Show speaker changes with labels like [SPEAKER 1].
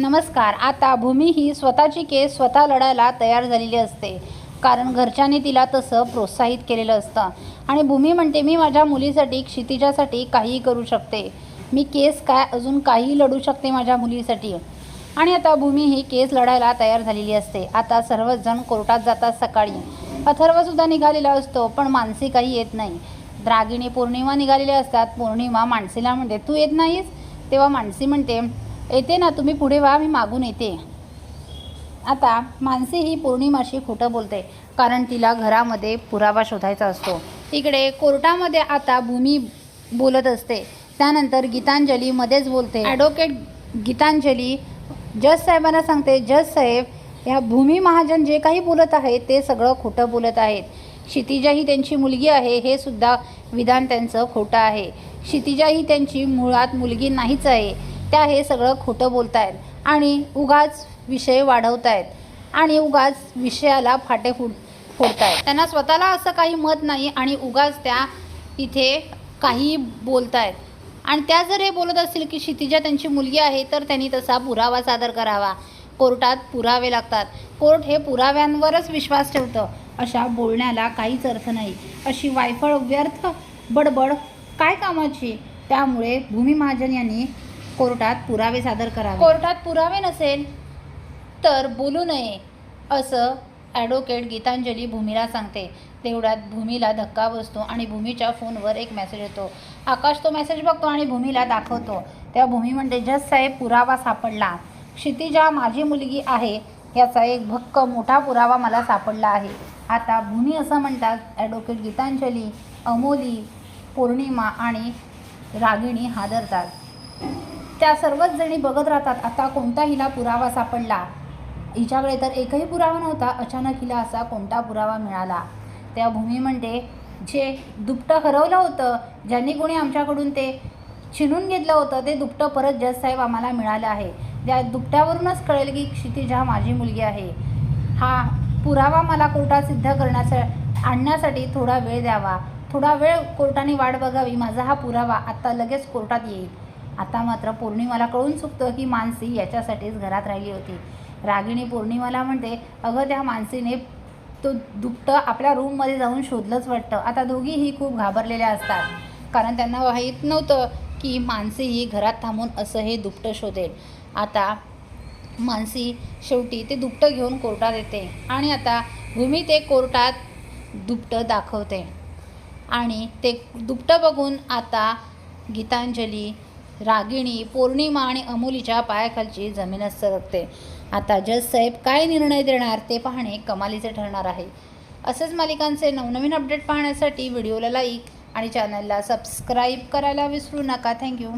[SPEAKER 1] नमस्कार. आता भूमी ही स्वतःची केस स्वतः लढायला तयार झालेली असते. कारण घरच्यांनी तिला तसं प्रोत्साहित केलेलं असतं. आणि भूमी म्हणते मी माझ्या मुलीसाठी क्षितिजासाठी काहीही करू शकते. मी केस काय अजून काहीही लढू शकते माझ्या मुलीसाठी. आणि आता भूमी ही केस लढायला तयार झालेली असते. आता सर्वच जण कोर्टात जातात सकाळी. अथर्वसुद्धा निघालेला असतो पण मानसी काही येत नाही. द्रागिणी पौर्णिमा निघालेल्या असतात. पौर्णिमा मानसीला म्हणते तू येत नाहीस? तेव्हा मानसी म्हणते येते ना तुम्ही पुढे व्हा मी मागून येते. आता मानसी ही पौर्णिमाशी खोटं बोलते कारण तिला घरामध्ये पुरावा शोधायचा असतो. इकडे कोर्टामध्ये आता भूमी बोलत असते त्यानंतर गीतांजली मध्येच बोलते. ॲडव्होकेट गीतांजली जज साहेबांना सांगते जज साहेब ह्या भूमी महाजन जे काही बोलत आहेत ते सगळं खोटं बोलत आहेत. क्षितिजा ही त्यांची मुलगी आहे हे सुद्धा विधान त्यांचं खोटं आहे. क्षितिजा ही त्यांची मुळात मुलगी नाहीच आहे. त्या हे सगळं खोटं बोलत आहेत आणि उगाच विषय वाढवत आहेत आणि उगाच विषयाला फाटे फुट फोडत आहेत त्यांना स्वतःला असं काही मत नाही आणि उगाच त्या इथे काही बोलत आहेत आणि त्या जर हे बोलत असतील की क्षितिजा त्यांची मुलगी आहे तर त्यांनी तसा पुरावा सादर करावा. कोर्टात पुरावे लागतात. कोर्ट हे पुराव्यांवरच विश्वास ठेवतं. अशा बोलण्याला काहीच अर्थ नाही. अशी वायफळ व्यर्थ बडबड काय कामाची? त्यामुळे भूमी महाजन यांनी कोर्टात पुरावे सादर करावे. कोर्टात पुरावे नसेल तर बोलू नये असं ॲडव्होकेट गीतांजली भूमीला सांगते. तेवढ्यात भूमीला धक्का बसतो आणि भूमीच्या फोनवर एक मेसेज येतो. आकाश तो मेसेज बघतो आणि भूमीला दाखवतो. तेव्हा भूमी म्हणते जस साहेब पुरावा सापडला. क्षितिजा माझी मुलगी आहे. याचा एक भक्क मोठा पुरावा मला सापडला आहे. आता भूमी असं म्हणतात ॲडव्होकेट गीतांजली अमोली पौर्णिमा आणि रागिणी हादरतात. त्या सर्वच जणी बघत राहतात. आता कोणता हिला पुरावा सापडला? हिच्याकडे तर एकही पुरावा नव्हता. अचानक हिला असा कोणता पुरावा मिळाला? त्या भूमी म्हणते जे दुपटं हरवलं होतं ज्यांनी कोणी आमच्याकडून ते छिनून घेतलं होतं ते दुपटं परत जससाहेब आम्हाला मिळालं आहे. त्या दुपट्यावरूनच कळेल की क्षितिजा माझी मुलगी आहे. हा पुरावा मला कोर्टात सिद्ध करण्याचा आणण्यासाठी थोडा वेळ द्यावा. थोडा वेळ कोर्टाने वाट बघावी. माझा हा पुरावा आत्ता लगेच कोर्टात येईल. आता मात्र पौर्णिमाला कळून चुकतं की मानसी याच्यासाठीच घरात राहिली होती. रागिणी पौर्णिमाला म्हणते अगं त्या मानसीने तो दुपटं आपल्या रूममध्ये जाऊन शोधलंच वाटतं. आता दोघीही खूप घाबरलेल्या असतात. कारण त्यांना माहीत नव्हतं की मानसी ही घरात थांबून असं हे दुपटं शोधेल. आता मानसी शेवटी ते दुपटं घेऊन कोर्टात येते आणि आता भूमी ते कोर्टात दुपटं दाखवते. आणि ते दुपटं बघून आता गीतांजली रागिणी पौर्णिमा आणि अमोलीच्या पायाखालची जमीनच सरकते. आता जज साहेब काय निर्णय देणार ते पाहणे कमालीचे ठरणार आहे. असेच मालिकांचे नवनवीन अपडेट पाहण्यासाठी व्हिडिओला लाईक आणि चॅनलला सबस्क्राईब करायला विसरू नका. थँक्यू